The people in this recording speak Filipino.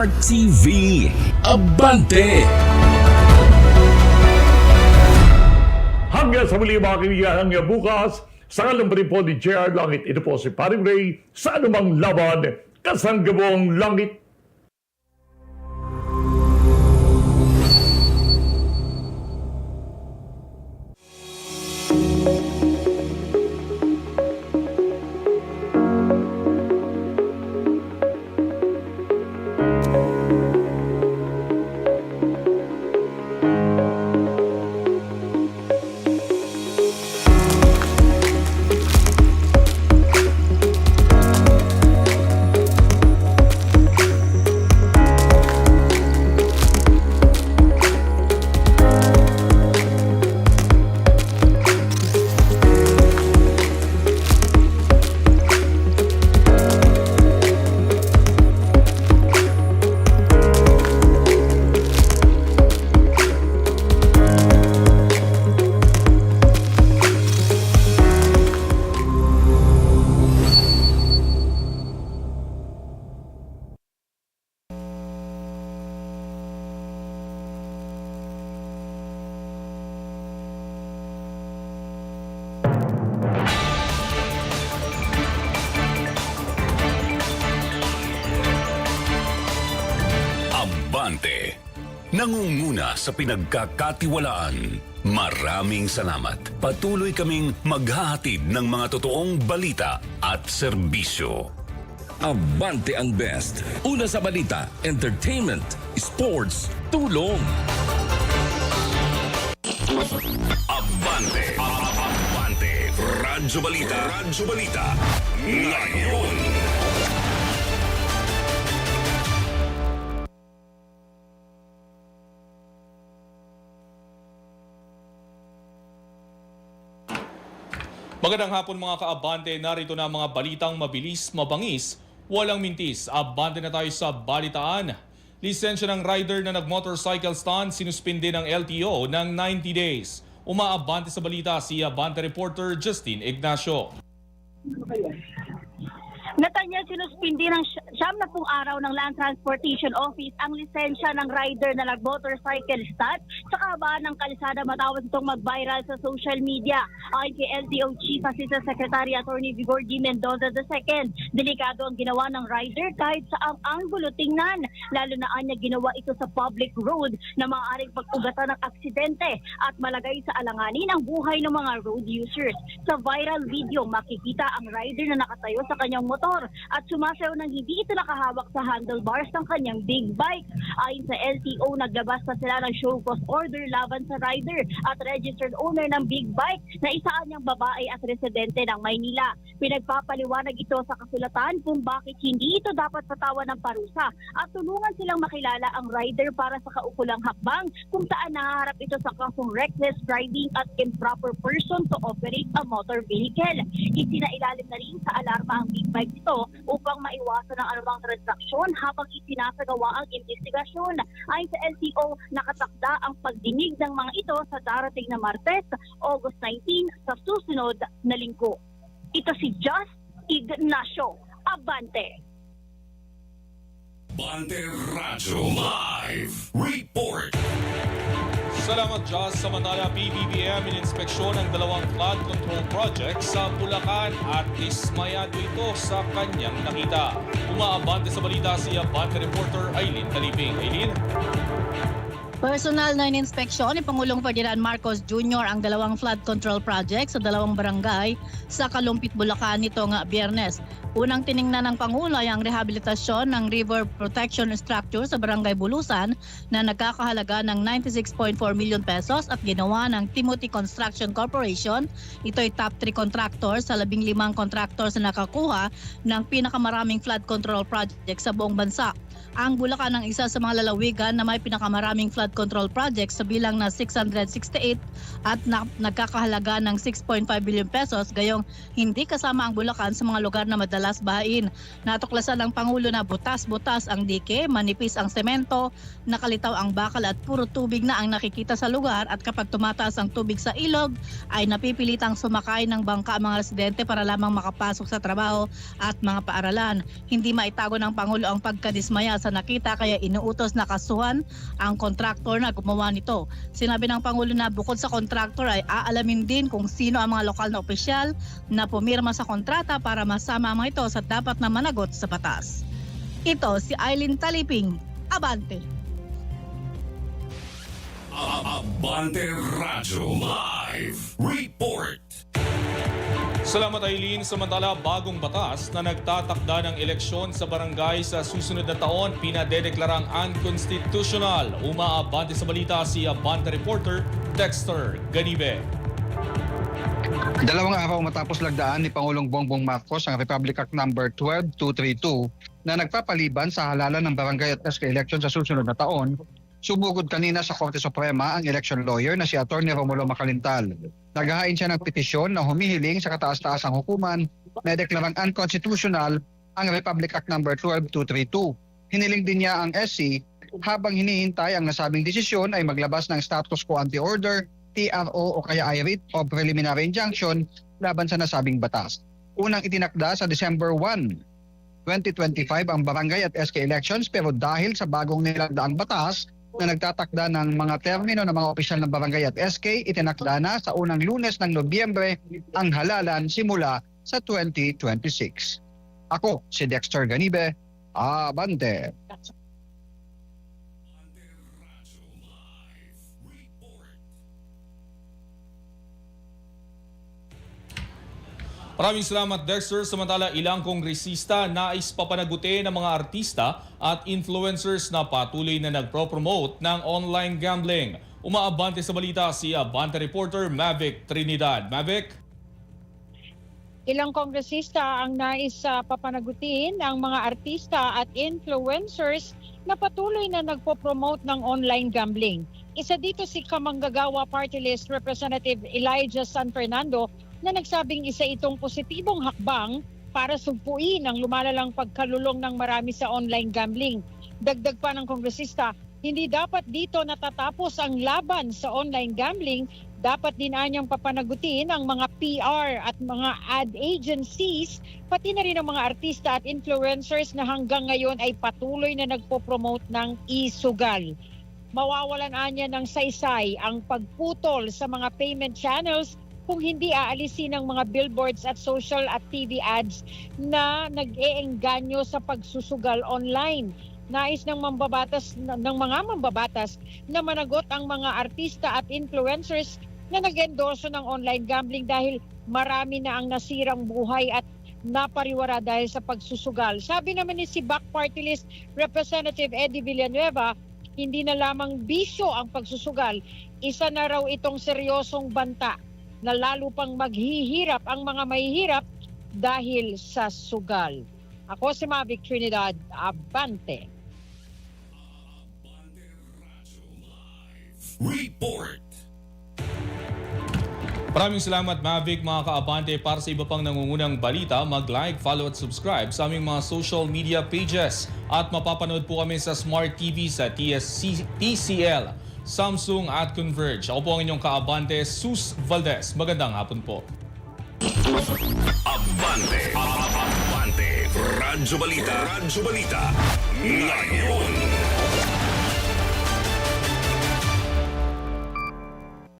TV Abante. Hanggang sa muli mga kaibigan, hanggang bukas, sa kalang rin po ni JR Langit, ito po si Paring Ray, sa anumang laban, kasanggabong langit Nangunguna sa pinagkakatiwalaan. Maraming salamat. Patuloy kaming maghahatid ng mga totoong balita at serbisyo. Abante ang best. Una sa balita, entertainment, sports, tulong. Abante. Abante. Radyo Balita. Radyo Balita. Ngayon. Magandang hapon mga kaabante, narito na mga balitang mabilis, mabangis, walang mintis. Abante na tayo sa balitaan. Lisensya ng rider na nag-motorcycle stunt sinuspindi ng LTO ng 90 days. Umaabante sa balita si Abante reporter Justin Ignacio. Natanya sinuspindi ng siyam na pong araw ng Land Transportation Office ang lisensya ng rider na nag-motorcycle stunt sa kahabaan ng kalsada matapos itong mag-viral sa social media. Ayon kay LTO Chief Assistant Secretary Attorney Vigor D. Mendoza II, delikado ang ginawa ng rider kahit sa ang anggulo tingnan, lalo na anya ginawa ito sa public road na maaaring pag-ugatan ng aksidente at malagay sa alanganin ang buhay ng mga road users. Sa viral video, makikita ang rider na nakatayo sa kanyang motor at sumasayaw ng hindi ito nakahawak sa handlebars ng kanyang big bike. Ayon sa LTO, naglabas pa sila ng show cause order laban sa rider at registered owner ng big bike na isaan niyang babae at residente ng Maynila. Pinagpapaliwanag ito sa kasulatan kung bakit hindi ito dapat patawan ng parusa at tulungan silang makilala ang rider para sa kaukulang hakbang kung saan nahaharap ito sa kasong reckless driving at improper person to operate a motor vehicle. Isinailalim na rin sa alarma ang big bike nito upang maiwasan ang anumang transaksyon habang isinasagawa ang investigasyon. Ayon sa LTO, nakatakda ang pagdinig ng mga ito sa darating na Martes, August 19 sa susunod na linggo. Ito si Just Ignacio Abante. Abante Radyo Live Report. Salamat Joss. Samantala, PBBM ininspeksyon ang dalawang flood control project sa Bulacan at dismayado ito sa kanyang nakita. Umaabante sa balita si Abante reporter Aileen Taliping. Aileen? Personal na ininspeksyon ni Pangulong Ferdinand Marcos Jr. ang dalawang flood control project sa dalawang barangay sa Kalumpit, Bulacan nito nga biyernes. Unang tiningnan ng Pangulo ay ang rehabilitasyon ng river protection structure sa barangay Bulusan na nagkakahalaga ng 96.4 million pesos at ginawa ng Timothy Construction Corporation. Ito ay top 3 contractor sa 15 contractors na nakakuha ng pinakamaraming flood control project sa buong bansa. Ang Bulacan ang isa sa mga lalawigan na may pinakamaraming flood control projects sa bilang na 668 at na, nagkakahalaga ng 6.5 billion pesos gayong hindi kasama ang Bulacan sa mga lugar na madalas bahain. Natuklasan ng Pangulo na butas-butas ang dike, manipis ang semento, nakalitaw ang bakal at puro tubig na ang nakikita sa lugar at kapag tumataas ang tubig sa ilog ay napipilitang sumakay ng bangka ang mga residente para lamang makapasok sa trabaho at mga paaralan. Hindi maitago ng Pangulo ang pagkadismaya niya sa nakita kaya inuutos na kasuhan ang kontraktor na gumawa nito. Sinabi ng Pangulo na bukod sa kontraktor ay aalamin din kung sino ang mga lokal na opisyal na pumirma sa kontrata para masama mga ito sa dapat na managot sa batas. Ito si Eileen Taliping, Abante. Abante Radyo Live Report. Salamat Aileen. Samantala, bagong batas na nagtatakda ng eleksyon sa barangay sa susunod na taon pinadedeklarang unconstitutional. Umaabante sa balita si Abante reporter Dexter Ganibe. Dalawang araw matapos lagdaan ni Pangulong Bongbong Marcos ang Republic Act No. 12232 na nagpapaliban sa halalan ng barangay at SK election sa susunod na taon, sumugod kanina sa Korte Suprema ang election lawyer na si Atty. Romulo Macalintal. Naghahain siya ng petisyon na humihiling sa kataas-taasang hukuman na deklarang unconstitutional ang Republic Act No. 12232. Hiniling din niya ang SC habang hinihintay ang nasabing desisyon ay maglabas ng status quo ante order TRO o kaya IRIT o Preliminary Injunction laban sa nasabing batas. Unang itinakda sa December 1, 2025 ang barangay at SK elections pero dahil sa bagong nilagdaang batas na nagtatakda ng mga termino ng mga opisyal ng barangay at SK, itinakda na sa unang lunes ng Nobyembre ang halalan simula sa 2026. Ako, si Dexter Ganibe, Abante. Maraming salamat Dexter. Samantala, ilang kongresista nais papanagutin ng mga artista at influencers na patuloy na nagpro-promote ng online gambling. Umaabante sa balita si Abante reporter Mavic Trinidad. Mavic? Ilang kongresista ang nais uh, papanagutin ang mga artista at influencers na patuloy na nagpo-promote ng online gambling. Isa dito si Kamanggagawa Party List Representative Elijah San Fernando na nagsabing isa itong positibong hakbang para sugpuin ang lumalalang pagkalulong ng marami sa online gambling. Dagdag pa ng kongresista, hindi dapat dito natatapos ang laban sa online gambling dapat din anyang papanagutin ang mga PR at mga ad agencies, pati na rin ang mga artista at influencers na hanggang ngayon ay patuloy na nagpo-promote ng e-sugal. Mawawalan anya ng saysay ang pagputol sa mga payment channels kung hindi aalisin ng mga billboards at social at TV ads na nag-eengganyo sa pagsusugal online. Nais ng mambabatas ng mga mambabatas na managot ang mga artista at influencers na nag-endorso ng online gambling dahil marami na ang nasirang buhay at napariwara dahil sa pagsusugal. Sabi naman ni si Back Party List Representative Eddie Villanueva, hindi na lamang bisyo ang pagsusugal, isa na raw itong seryosong banta na lalo pang maghihirap ang mga mahihirap dahil sa sugal. Ako si Mavic Trinidad, Abante. Report. Maraming salamat Mavic mga kaabante para sa iba pang nangungunang balita. Mag-like, follow at subscribe sa aming mga social media pages. At mapapanood po kami sa Smart TV sa TSC, TCL, Samsung at Converge. Ako po ang inyong kaabante, Sus Valdez. Magandang hapon po. Abante. Abante. Radyo Balita. Radyo Balita. Ngayon.